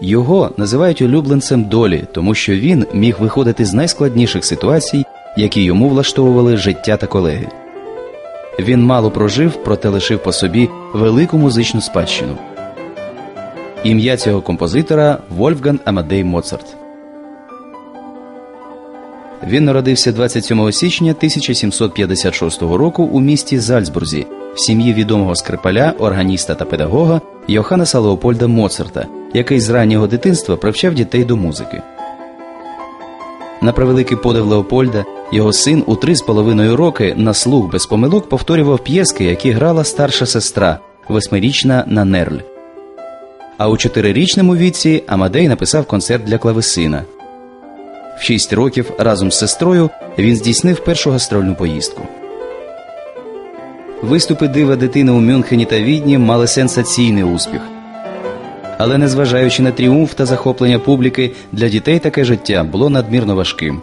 Його називають улюбленцем долі, тому що він міг виходити з найскладніших ситуацій, які йому влаштовували життя та колеги. Він мало прожив, проте лишив по собі велику музичну спадщину. Ім'я цього композитора Вольфган Амадей Моцарт. Він народився 27 січня 1756 року у місті Зальцбурзі в сім'ї відомого скрипаля, органіста та педагога Йоханнеса Леопольда Моцарта, який з раннього дитинства привчав дітей до музики. На превеликий подив Леопольда його син у три з половиною роки на слух без помилок повторював п'єски, які грала старша сестра, восьмирічна Нанерль. А у чотирирічному віці Амадей написав концерт для клавесина. В шість років разом з сестрою він здійснив першу гастрольну поїздку. Виступи дива дитини у Мюнхені та Відні мали сенсаційний успіх. Але незважаючи на тріумф та захоплення публіки, для дітей таке життя було надмірно важким.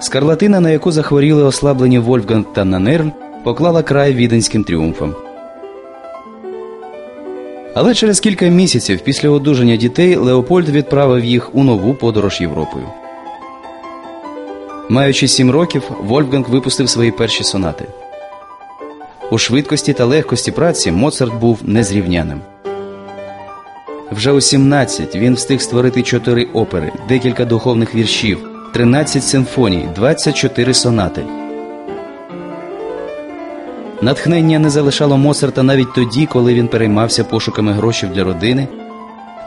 Скарлатина, на яку захворіли ослаблені Вольфганг та Нанерль, поклала край віденським тріумфам. Але через кілька місяців після одужання дітей Леопольд відправив їх у нову подорож Європою. Маючи сім років, Вольфганг випустив свої перші сонати. У швидкості та легкості праці Моцарт був незрівняним. Вже у 17 він встиг створити чотири опери, декілька духовних віршів, 13 симфоній, 24 сонати. Натхнення не залишало Моцарта навіть тоді, коли він переймався пошуками грошей для родини,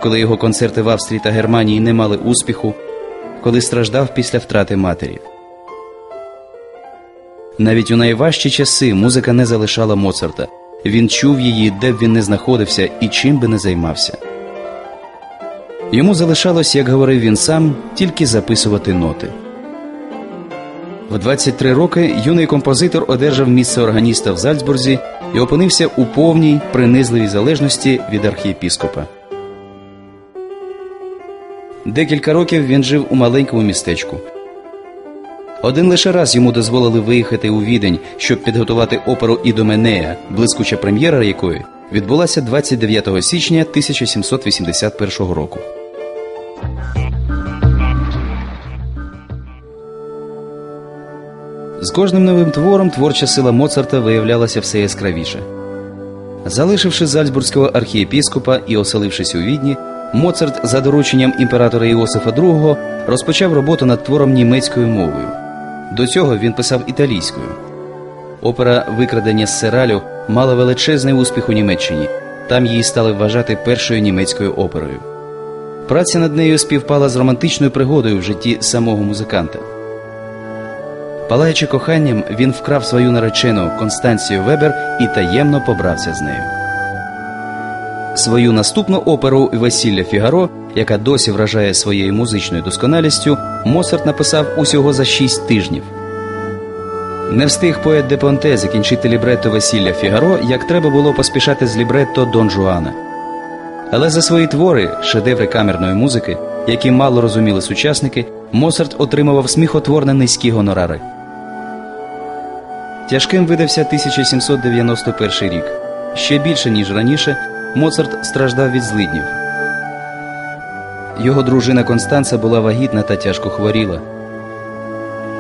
коли його концерти в Австрії та Германії не мали успіху, коли страждав після втрати матері. Навіть у найважчі часи музика не залишала Моцарта. Він чув її, де б він не знаходився і чим би не займався. Йому залишалось, як говорив він сам, тільки записувати ноти. В 23 роки юний композитор одержав місце органіста в Зальцбурзі і опинився у повній принизливій залежності від архієпіскопа. Декілька років він жив у маленькому містечку. Один лише раз йому дозволили виїхати у відень, щоб підготувати оперу Ідоменея, блискуча прем'єра якої відбулася 29 січня 1781 року. З кожним новим твором творча сила Моцарта виявлялася все яскравіше. Залишивши Зальцбурзького архієпіскопа і оселившись у відні, Моцарт за дорученням імператора Іосифа II розпочав роботу над твором німецькою мовою. До цього він писав італійською. Опера Викрадення з Сералю мала величезний успіх у Німеччині. Там її стали вважати першою німецькою оперою. Праця над нею співпала з романтичною пригодою в житті самого музиканта. Палаючи коханням, він вкрав свою наречену Констанцію Вебер і таємно побрався з нею. Свою наступну оперу Весілля Фігаро, яка досі вражає своєю музичною досконалістю, Моцарт написав усього за шість тижнів. Не встиг поет де Понте закінчити лібретто Весілля Фігаро, як треба було поспішати з лібретто Дон Жуана. Але за свої твори, шедеври камерної музики, які мало розуміли сучасники, Моцарт отримував сміхотворно низькі гонорари. Тяжким видався 1791 рік. Ще більше, ніж раніше, Моцарт страждав від злиднів. Його дружина Констанца була вагітна та тяжко хворіла.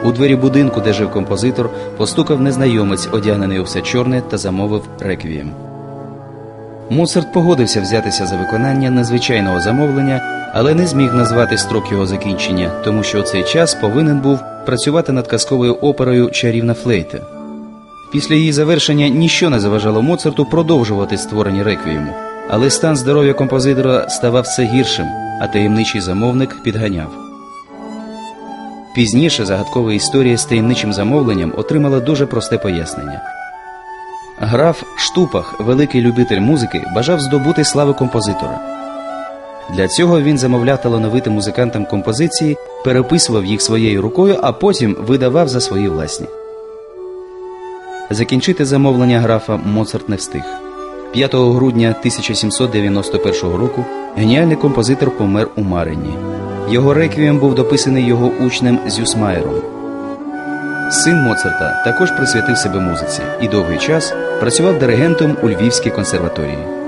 У двері будинку, де жив композитор, постукав незнайомець, одягнений у все чорне, та замовив реквієм. Моцарт погодився взятися за виконання незвичайного замовлення, але не зміг назвати строк його закінчення, тому що у цей час повинен був працювати над казковою оперою Чарівна флейта. Після її завершення ніщо не заважало Моцарту продовжувати створення реквієму, але стан здоров'я композитора ставав все гіршим, а таємничий замовник підганяв. Пізніше загадкова історія з таємничим замовленням отримала дуже просте пояснення. Граф Штупах, великий любитель музики, бажав здобути слави композитора. Для цього він замовляв талановитим музикантам композиції, переписував їх своєю рукою, а потім видавав за свої власні. Закінчити замовлення графа Моцарт не встиг. 5 грудня 1791 року геніальний композитор помер у Марині. Його реквієм був дописаний його учнем Зюсмайером. Син Моцарта також присвятив себе музиці і довгий час працював диригентом у Львівській консерваторії.